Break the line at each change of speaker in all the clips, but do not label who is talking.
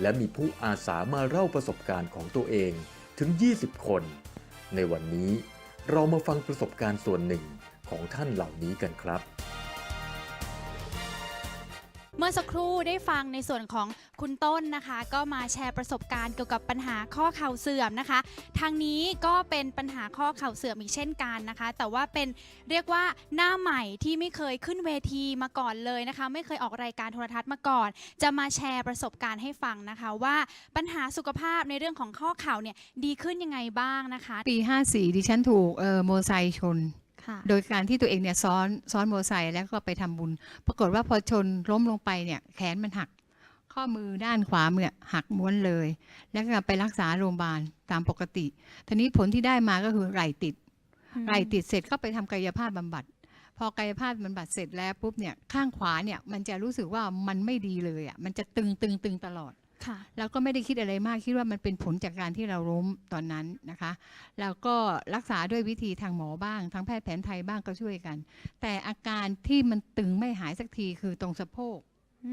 และมีผู้อาสามาเล่าประสบการณ์ของตัวเองถึง 20 คน ในวันนี้เรามาฟังประสบการณ์ส่วนหนึ่งของท่านเหล่านี้กันครับ
เมื่อสักครู่ได้ฟังในส่วนของคุณต้นนะคะ ก็มาแชร์ประสบการณ์เกี่ยวกับปัญหาข้อเข่าเสื่อมนะคะ ทางนี้ก็เป็นปัญหาข้อเข่าเสื่อมอีกเช่นกันนะคะ แต่ว่าเป็นเรียกว่าหน้าใหม่ที่ไม่เคยขึ้นเวทีมาก่อนเลยนะคะ ไม่เคยออกรายการโทรทัศน์มาก่อน จะมาแชร์ประสบการณ์ให้ฟังนะคะ ว่าปัญหาสุขภาพในเรื่องของข้อเข่าเนี่ยดีขึ้นยังไงบ้างนะคะ
ปี 54ดิฉันถูกเออโมอไซค์ชน โดยการที่ตัวเองเนี่ยซ้อนซ้อนโมอไซค์แล้วก็ไปทำบุญ ปรากฏว่าพอชนล้มลงไปเนี่ยแขนมันหัก ข้อมือด้านขวามือเนี่ยหักม้วนเลย แล้วก็ไปรักษาโรงพยาบาลตามปกติทีนี้ผลที่ได้มาก็คือไหล่ติดไหล่ติดเสร็จก็ไปทำกายภาพบำบัด พอกายภาพบำบัดเสร็จแล้วปุ๊บเนี่ยข้างขวาเนี่ยมันจะรู้สึกว่ามันไม่ดีเลยอะมันจะตึงตึงตึงตลอด
ค่ะ
แล้วก็ไม่ได้คิดอะไรมากคิดว่ามันเป็นผลจากการที่เราล้มตอนนั้นนะคะแล้วก็รักษาด้วยวิธีทางหมอบ้างทางแพทย์แผนไทยบ้างก็ช่วยกัน แต่อาการที่มันตึงไม่หายสักทีคือตรงสะโพก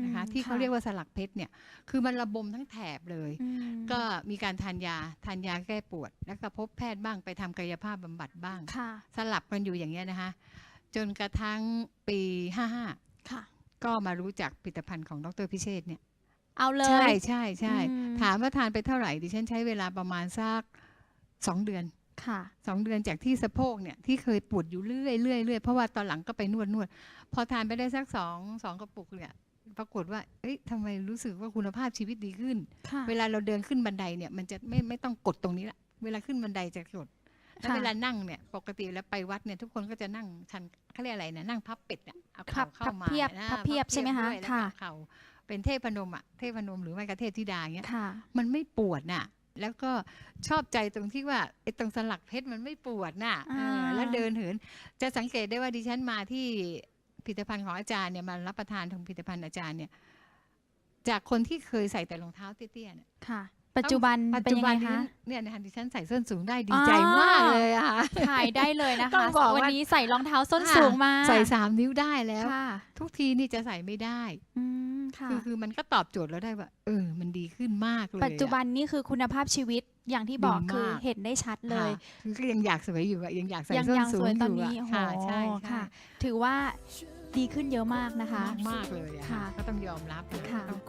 นะคะที่เขาเรียกว่าสลักเพชรเนี่ยคือมันระบมทั้งแถบเลย
อืม
ก็มีการทานยาทานยาแก้ปวด แล้วก็พบแพทย์บ้างไปทำกายภาพบำบัดบ้าง
ค่ะ
สลับกันอยู่อย่างเงี้ยนะคะ จนกระทั่งปี 55
ค่ะ
ก็มารู้จักผลิตภัณฑ์ของดรพิเชษฐ์เนี่ย
เอาเลย
ใช่ใช่ใช่
อืม
ถามว่าทานไปเท่าไหร่ดิฉันใช้เวลาประมาณสักสองเดือน
ค่ะ
สองเดือนจากที่สะโพกเนี่ยที่เคยปวดอยู่เรื่อยเรื่อยเรื่อยเพราะว่าตอนหลังก็ไปนวดนวดพอทานไปได้สักสองสองกระปุกเนี่ยปรากฏว่า เอ้ยทำไมรู้สึกว่าคุณภาพชีวิตดีขึ้น
ค่ะ
เวลาเราเดินขึ้นบันไดเนี่ยมันจะไม่ไม่ต้องกดตรงนี้ละเวลาขึ้นบันไดจะกดแล้ว
ค่ะ
เวลานั่งเนี่ยปกติแล้วไปวัดเนี่ยทุกคนก็จะนั่งชันเขาเรียกอะไรนะนั่งพับเป็ดเนี่ยเอา
พั
เข่า
บ
เข้ามา
พับเพียบ
นะ
พับเพียบใช่ไหมคะ
ด้วยแล้วก็
ค่ะ
เข่า เป็นเทพนมอะเทพนมหรือไม่ก็เทพธิดาเงี้ย
ค่ะ
มันไม่ปวดน่ะ แล้วก็ชอบใจตรงที่ว่าไอ้ตรงสลักเพชรมันไม่ปวดน่ะ
อ่า
เออแล้วเดินเหิน จะสังเกตได้ว่าดิฉันมาที่ผลิตภัณฑ์ของอาจารย์เนี่ยมารับประทานของผลิตภัณฑ์อาจารย์เนี่ย จากคนที่เคยใส่แต่รองเท้าเตี้ยๆเนี่ย
ค่ะ ปัจจุบัน
ปัจ
เป็น
จุ
ยัง
บั
ไง
นนี้
คะ
เนี่ยนะคะดิฉันใส่ส้นสูงได้ดี
อ๋อ
ใจมากเลยอะค่ะ
ถ่ายได้เลยนะ
ต้
คะ
องบอกว่า
วันนี้ใส่รองเท้าส้น
ค่ะ
สูงมา
ใส่สามนิ้วได้แล้ว
ค่ะ
ทุกทีนี่จะใส่ไม่ได้
อืมค่ะ
คือคือมันก็ตอบโจทย์แล้วได้ว่า เออ มันดีขึ้นมากเลยอะ
ปัจจุบันนี่คือคุณภาพชีวิตอย่างที่บอก
ดีมาก
คือเห็นได้ชัดเลย
ค่ะคือก็ยังอยากสวยอยู่อะยังอยากใส่
ยัง
ส้น
ยัง
สู
ส
ง
วย
อ
ตอน
ยู่
นี้
อะ
โอ้โห
ค่ะใช่ใช่
ค่ะ ถือว่าดีขึ้นเยอะมากนะคะ
มากๆเลยอะ
ค่ะ
ก็ต้องยอมรับเลย
ค่ะ
ต้อง